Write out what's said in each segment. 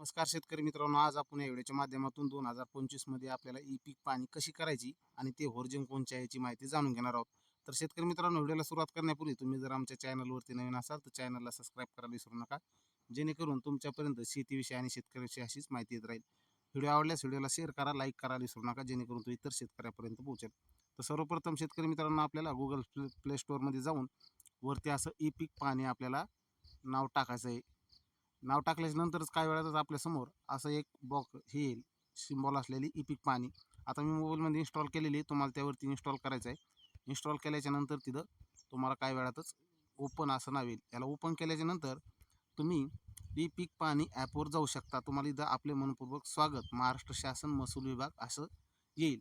नमस्कार शेतकरी मित्रांनो आज आपण या व्हिडिओच्या माध्यमातून दोन हजार पंचवीसमध्ये आपल्याला ई पीक पाणी कशी करायची आणि ते होर्जिंग कोणच्या याची माहिती जाणून घेणार आहोत. तर शेतकरी मित्रांनो व्हिडिओला सुरुवात करण्यापूर्वी तुम्ही जर आमच्या चॅनलवरती नवीन असाल तर चॅनलला सबस्क्राईब करायला विसरू नका. जेणेकरून तुमच्यापर्यंत शेतीविषयी आणि शेतकऱ्याविषयी अशीच माहिती येत राहील. व्हिडिओ आवडल्यास व्हिडिओला शेअर करा लाईक करायला विसरू नका जेणेकरून तो इतर शेतकऱ्यापर्यंत पोहोचेल. तर सर्वप्रथम शेतकरी मित्रांनो आपल्याला गुगल प्ले प्ले स्टोअरमध्ये जाऊन वरती असं ई पीक पाणी आपल्याला नाव टाकायचं आहे. नाव टाकल्याच्या नंतरच काही वेळातच आपल्यासमोर असं एक बॉक्स हे येईल. सिम्बॉल असलेली ई पाणी आता मी मोबाईलमध्ये इन्स्टॉल केलेली आहे. तुम्हाला त्यावरती इन्स्टॉल करायचं आहे. इन्स्टॉल केल्याच्यानंतर तिथं तुम्हाला काही वेळातच ओपन असं नाव येईल. याला ओपन केल्याच्यानंतर तुम्ही ई पीक पाणी ॲपवर जाऊ शकता. तुम्हाला इथं आपले मनपूर्वक स्वागत. महाराष्ट्र शासन महसूल विभाग असं येईल.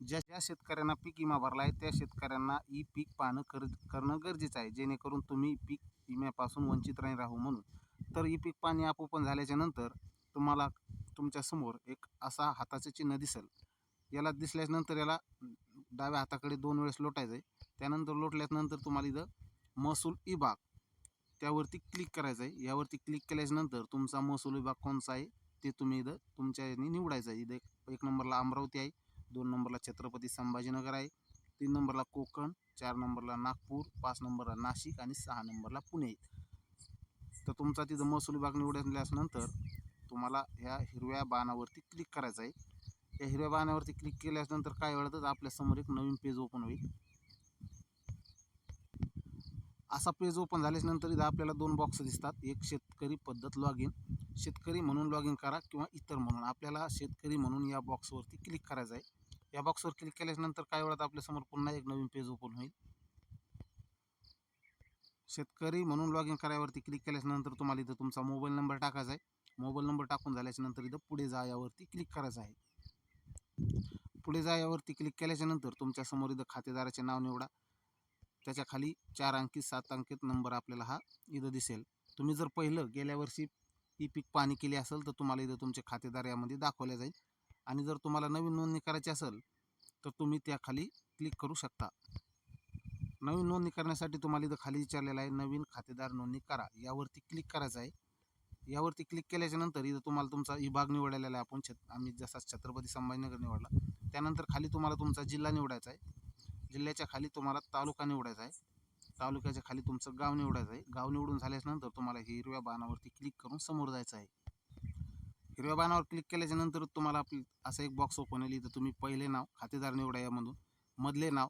ज्या ज्या शेतकऱ्यांना पीक विमा भरला आहे त्या शेतकऱ्यांना ई पीक पाहणं कर करणं गरजेचं आहे. जेणेकरून तुम्ही पीक विम्यापासून वंचित नाही राहू म्हणून. तर ही पीक पाणी आपोपण झाल्याच्यानंतर झाल्याच्यानंतर तुम्हाला तुमच्यासमोर एक असा हाताचं चिन्ह दिसेल. याला दिसल्यानंतर याला डाव्या हाताकडे दोन वेळेस लोटायचं आहे त्यानंतर लोटल्यानंतर तुम्हाला इथं महसूल विभाग त्यावरती क्लिक करायचं आहे यावरती क्लिक केल्याच्यानंतर तुमचा महसूल विभाग कोणचा आहे ते तुम्ही इथं तुमच्या याने निवडायचं आहे इथं एक एक नंबरला अमरावती आहे दोन नंबरला छत्रपती संभाजीनगर आहे तीन नंबरला कोकण चार नंबरला नागपूर पाच नंबरला नाशिक आणि सहा नंबरला पुणे. आहे तर तुमचा तिथं महसूल विभाग निवडल्यानंतर तुम्हाला ह्या हिरव्या बाणावरती क्लिक करायचं आहे. या हिरव्या बाणावरती क्लिक केल्यानंतर काय वेळातच आपल्यासमोर एक नवीन पेज ओपन होईल. असा पेज ओपन झाल्यानंतर इथं आपल्याला दोन बॉक्स दिसतात. एक शेतकरी पद्धत लॉग इन शेतकरी म्हणून लॉग इन करा किंवा इतर म्हणून. आपल्याला शेतकरी म्हणून या बॉक्सवरती क्लिक करायचं आहे. या बॉक्सवर क्लिक केल्यानंतर काय वेळात आपल्यासमोर पुन्हा एक नवीन पेज ओपन होईल. शेतकरी म्हणून लॉग इन करायवरती क्लिक केल्यानंतर तुम्हाला इथं तुमचा मोबाईल नंबर टाकायचा आहे. मोबाईल नंबर टाकून झाल्याच्यानंतर इथं पुढे जा यावरती क्लिक करायचं आहे. पुढे जा यावरती क्लिक केल्याच्यानंतर तुमच्यासमोर इथं खातेदाराचे नाव निवडा. त्याच्याखाली चार अंकी सात अंकित नंबर आपल्याला हा इथं दिसेल. तुम्ही जर पहिलं गेल्या वर्षी ही पीक पाणी केली असेल तर तुम्हाला इथं तुमचे खातेदार यामध्ये दाखवले जाईल. आणि जर तुम्हाला नवीन नोंदणी करायची असेल तर तुम्ही त्याखाली क्लिक करू शकता. नवीन नोंदणी करण्यासाठी तुम्हाला इथं खाली विचारलेलं आहे नवीन खातेदार नोंदणी करा. यावरती क्लिक करायचं आहे. यावरती क्लिक केल्याच्यानंतर इथं तुम्हाला तुमचा विभाग निवडलेला आहे. आपण छत आम्ही जसा छत्रपती संभाजीनगर निवडला त्यानंतर खाली तुम्हाला तुमचा जिल्हा निवडायचा आहे. जिल्ह्याच्या खाली तुम्हाला तालुका निवडायचा आहे. तालुक्याच्या खाली तुमचं गाव निवडायचं आहे. गाव निवडून झाल्याच्यानंतर तुम्हाला हिरव्या बाणावरती क्लिक करून समोर जायचं आहे. हिरव्या बाणावर क्लिक केल्याच्यानंतर तुम्हाला आपली असं एक बॉक्स ओपन येईल इथं तुम्ही पहिले नाव खातेदार निवडा यामधून मधले नाव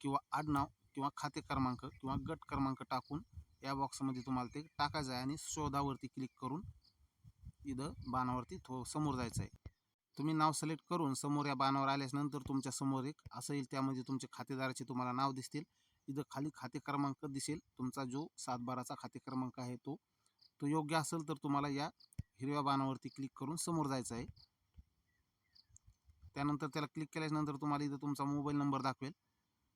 किंवा आडनाव किंवा खाते क्रमांक किंवा गट क्रमांक टाकून या बॉक्समध्ये तुम्हाला ते टाकायचं आहे आणि शोधावरती क्लिक करून इथं बाणावरती थो समोर जायचं आहे. तुम्ही नाव सिलेक्ट करून समोर या बाणावर आल्याच्यानंतर तुमच्यासमोर एक असं येईल त्यामध्ये तुमचे खातेदाराचे तुम्हाला नाव दिसतील. इथं खाली खाते क्रमांक दिसेल. तुमचा जो सातबाराचा खाते क्रमांक आहे तो तो योग्य असेल तर तुम्हाला या हिरव्या बाणावरती क्लिक करून समोर जायचं आहे. त्यानंतर त्याला क्लिक केल्याच्यानंतर तुम्हाला इथं तुमचा मोबाईल नंबर दाखवेल.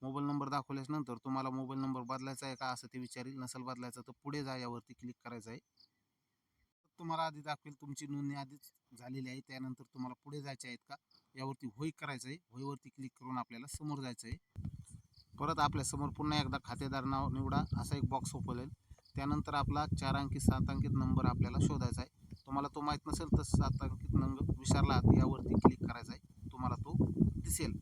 मोबाईल नंबर दाखवल्याच्यानंतर तुम्हाला मोबाईल नंबर बदलायचा आहे का असं ते विचारेल. नसेल बदलायचं तर पुढे जा यावरती क्लिक करायचं आहे. तुम्हाला आधी दाखवेल तुमची नोंदणी आधीच झालेली आहे. त्यानंतर तुम्हाला पुढे जायचे आहेत का यावरती होय करायचं आहे. होईवरती क्लिक करून आपल्याला समोर जायचं आहे. परत आपल्यासमोर पुन्हा एकदा खातेदार नाव निवडा. असा एक बॉक्स ओपन त्यानंतर आपला चार अंकी सात अंकित नंबर आपल्याला शोधायचा आहे. तुम्हाला तो माहीत नसेल तर सात अंकित नंबर विचारला यावरती क्लिक करायचा आहे. तुम्हाला तो दिसेल.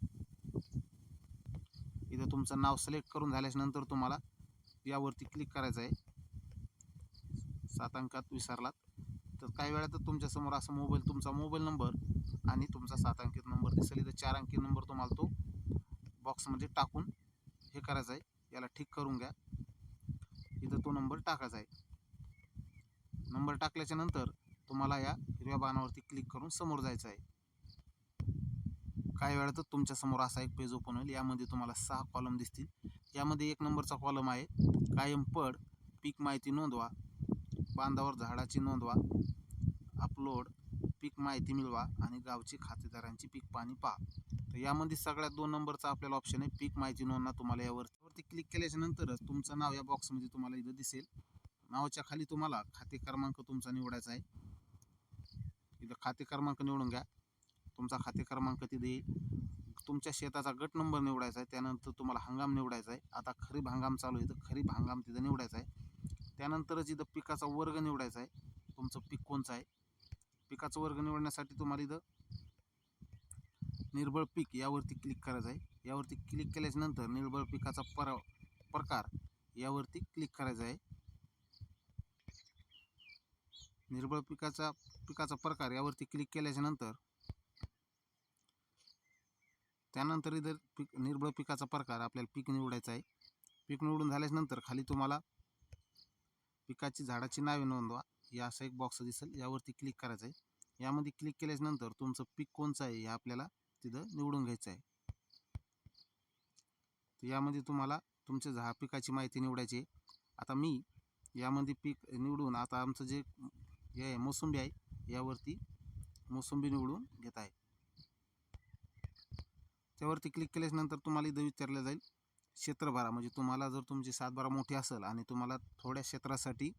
इथं तुमचं नाव सिलेक्ट करून झाल्याच्यानंतर तुम्हाला यावरती क्लिक करायचं आहे. सात अंकात विसरलात. तर काही वेळातच तुमच्यासमोर असं मोबाईल तुमचा मोबाईल नंबर आणि तुमचा सात अंकित नंबर दिसेल. इथं चार अंकी नंबर तुम्हाला तो बॉक्समध्ये टाकून हे करायचं आहे. याला ठीक करून घ्या. इथं तो नंबर टाकायचा आहे. नंबर टाकल्याच्या नंतर तुम्हाला या हिरव्या बाणावरती क्लिक करून समोर जायचं आहे. काही वेळातच तुमच्यासमोर असा एक पेज ओपन होईल. यामध्ये तुम्हाला सहा कॉलम दिसतील. यामध्ये एक नंबरचा कॉलम आहे कायम पड पीक माहिती नोंदवा बांधावर झाडाची नोंदवा अपलोड पीक माहिती मिळवा आणि गावची खातेदारांची पीक पाणी पहा. तर यामध्ये सगळ्यात दोन नंबरचा आपल्याला ऑप्शन आहे पीक माहिती नोंदणा. तुम्हाला यावरती क्लिक केल्याच्या नंतरच तुमचं नाव या बॉक्समध्ये तुम्हाला इथं दिसेल. नावाच्या खाली तुम्हाला खाते क्रमांक तुमचा निवडायचा आहे. इथं खाते क्रमांक निवडून घ्या. तुमचा खाते क्रमांक तिथे येईल. तुमच्या शेताचा गट नंबर निवडायचा आहे. त्यानंतर तुम्हाला हंगाम निवडायचा आहे. आता खरीप हंगाम चालू आहे. तर खरीप हंगाम तिथं निवडायचा आहे. त्यानंतरच इथं पिकाचा वर्ग निवडायचा आहे. तुमचं पीक कोणचं आहे? पिकाचा वर्ग निवडण्यासाठी तुम्हाला इथं निर्बळ पीक यावरती क्लिक करायचं आहे. यावरती क्लिक केल्याच्यानंतर निर्बळ पिकाचा पर प्रकार यावरती क्लिक करायचा आहे. निर्बळ पिकाचा पिकाचा प्रकार यावरती क्लिक केल्याच्यानंतर त्यानंतर इथं पीक निर्बळ पिकाचा प्रकार आपल्याला पीक निवडायचा आहे. पीक निवडून झाल्याच्यानंतर खाली तुम्हाला पिकाची झाडाची नावे नोंदवा. या असा एक बॉक्स दिसेल. यावरती क्लिक करायचं आहे. यामध्ये क्लिक केल्याच्यानंतर तुमचं पीक कोणचं आहे हे आपल्याला तिथं निवडून घ्यायचं आहे. तर यामध्ये तुम्हाला तुमच्या झा पिकाची माहिती निवडायची आहे. आता मी यामध्ये पीक निवडून आता आमचं जे हे आहे मोसंबी आहे यावरती मोसंबी निवडून घेत आहे. त्यावरती क्लिक केल्याच्यानंतर तुम्हाला इथं विचारलं जाईल. क्षेत्रभरा म्हणजे तुम्हाला जर तुमची सातबारा मोठी असेल आणि तुम्हाला थोड्या क्षेत्रासाठी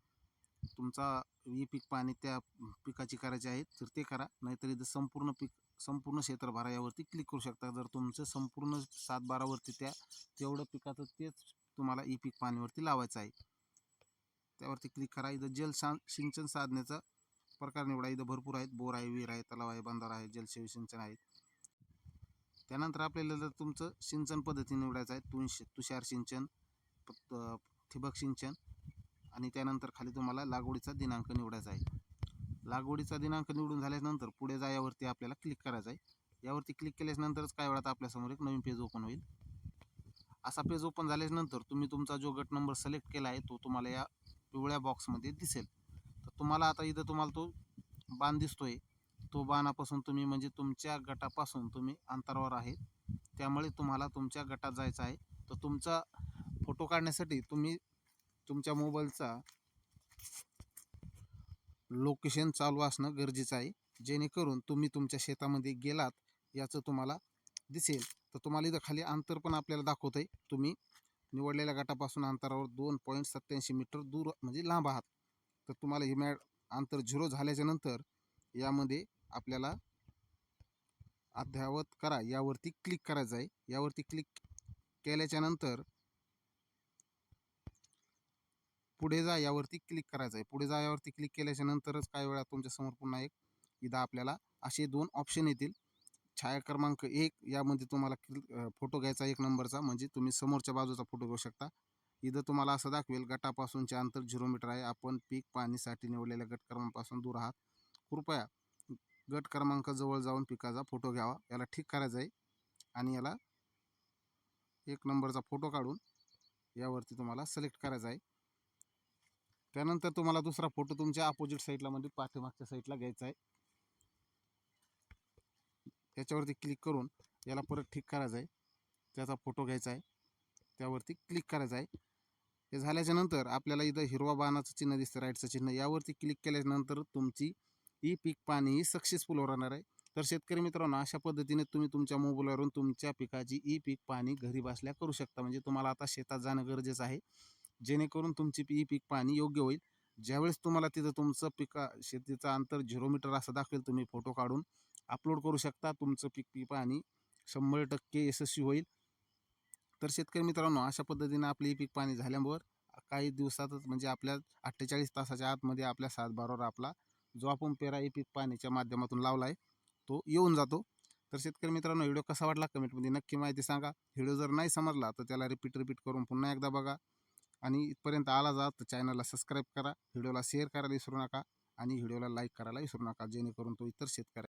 तुमचा ही पीक पाणी त्या पिकाची करायची आहे तर ते करा. नाहीतर इथं संपूर्ण पीक संपूर्ण क्षेत्रभरा यावरती क्लिक करू शकता. जर तुमचं संपूर्ण सातबारावरती त्या तेवढं पिकाचं तेच तुम्हाला ई पीक पाणीवरती लावायचं आहे. त्यावरती क्लिक करा. इथं जल सिंचन साधण्याचा प्रकार निवडा. इथं भरपूर आहेत. बोर आहे विहीर आहे तलाव आहे बंधारा आहे जलसेवी सिंचन आहे त्यानंतर आपल्याला जर तुमचं सिंचन पद्धती निवडायचं आहे तुंश तुषार सिंचन ठिबक सिंचन आणि त्यानंतर खाली तुम्हाला लागवडीचा दिनांक निवडायचा आहे. लागवडीचा दिनांक निवडून झाल्यानंतर पुढे जा यावरती आपल्याला क्लिक करायचं आहे. यावरती क्लिक केल्यानंतरच काय वेळात आपल्यासमोर एक नवीन पेज ओपन होईल. असा पेज ओपन झाल्यानंतर तुम्ही तुमचा जो गट नंबर सिलेक्ट केला आहे तो तुम्हाला या पिवळ्या बॉक्समध्ये दिसेल. तर तुम्हाला आता इथं तुम्हाला तो बाण दिसतोय. तो बाणापासून तुम्ही म्हणजे तुमच्या गटापासून तुम्ही अंतरावर आहे त्यामुळे तुम्हाला तुमच्या गटात जायचं आहे. तर तुमचा फोटो काढण्यासाठी तुम्ही तुमच्या मोबाईलचा लोकेशन चालू असणं गरजेचं आहे. जेणेकरून तुम्ही तुमच्या शेतामध्ये गेलात याचं तुम्हाला दिसेल. तर तुम्हाला इथं खाली अंतर पण आपल्याला दाखवत आहे तुम्ही निवडलेल्या गटापासून अंतरावर दोन पॉईंट सत्त्याऐंशी मीटर दूर म्हणजे लांब आहात. तर तुम्हाला हे मॅ अंतर झिरो झाल्याच्यानंतर यामध्ये आपल्याला अद्ययावत करा. यावरती क्लिक करायचं आहे. यावरती क्लिक केल्याच्यानंतर पुढे जा यावरती क्लिक करायचं आहे. पुढे जा यावरती क्लिक केल्याच्या नंतरच काही वेळा तुमच्यासमोर पुन्हा एक इथं आपल्याला असे दोन ऑप्शन येतील. छाया क्रमांक एक यामध्ये तुम्हाला फोटो घ्यायचा एक नंबरचा म्हणजे तुम्ही समोरच्या बाजूचा फोटो घेऊ शकता. इथं तुम्हाला असं दाखवेल गटापासूनचे अंतर झिरो मीटर आहे. आपण पीक पाणीसाठी निवडलेल्या गटक्रमांपासून दूर आहात. कृपया गट क्रमांक जवळ जाऊन पिकाचा फोटो घ्यावा. याला ठीक करायचं आहे. आणि याला एक नंबरचा फोटो काढून यावरती तुम्हाला सिलेक्ट करायचा आहे. त्यानंतर तुम्हाला दुसरा फोटो तुमच्या अपोजिट साईडला म्हणजे पाठीमागच्या साईडला घ्यायचा आहे. याच्यावरती क्लिक करून याला परत ठीक करायचं आहे. त्याचा फोटो घ्यायचा आहे. त्यावरती क्लिक करायचं आहे. हे झाल्याच्यानंतर आपल्याला इथं हिरवा बाणाचं चिन्ह दिसतं राईटचं चिन्ह. यावरती क्लिक केल्यानंतर तुमची ई पीक पाणी ही सक्सेसफुल होणार आहे. तर शेतकरी मित्रांनो अशा पद्धतीने तुम्ही तुमच्या मोबाईलवरून तुमच्या पिकाची ई पीक पाणी घरी बसल्या करू शकता. म्हणजे तुम्हाला आता शेतात जाणं गरजेचं आहे. जेणेकरून तुमची ई पीक पाणी योग्य होईल. ज्यावेळेस तुम्हाला तिथं तुमचं पिका शेतीचं अंतर झिरो मीटर असं दाखवेल तुम्ही फोटो काढून अपलोड करू शकता. तुमचं पीक पी पाणी शंभर टक्के यशस्वी होईल. तर शेतकरी मित्रांनो अशा पद्धतीने आपली ई पीक पाणी झाल्यावर काही दिवसातच म्हणजे आपल्या अठ्ठेचाळीस तासाच्या आतमध्ये आपल्या सातबारावर आपला जो आपण पेरा ई पीक माध्यमातून लावला आहे तो येऊन जातो. तर शेतकरी मित्रांनो व्हिडिओ कसा वाटला कमेंटमध्ये नक्की माहिती सांगा. व्हिडिओ जर नाही समजला तर त्याला रिपीट रिपीट करून पुन्हा एकदा बघा. आणि इथपर्यंत आला जा तर चॅनलला सबस्क्राईब करा. व्हिडिओला शेअर करायला विसरू नका. आणि व्हिडिओला लाईक करायला विसरू नका जेणेकरून तो इतर शेतकऱ्या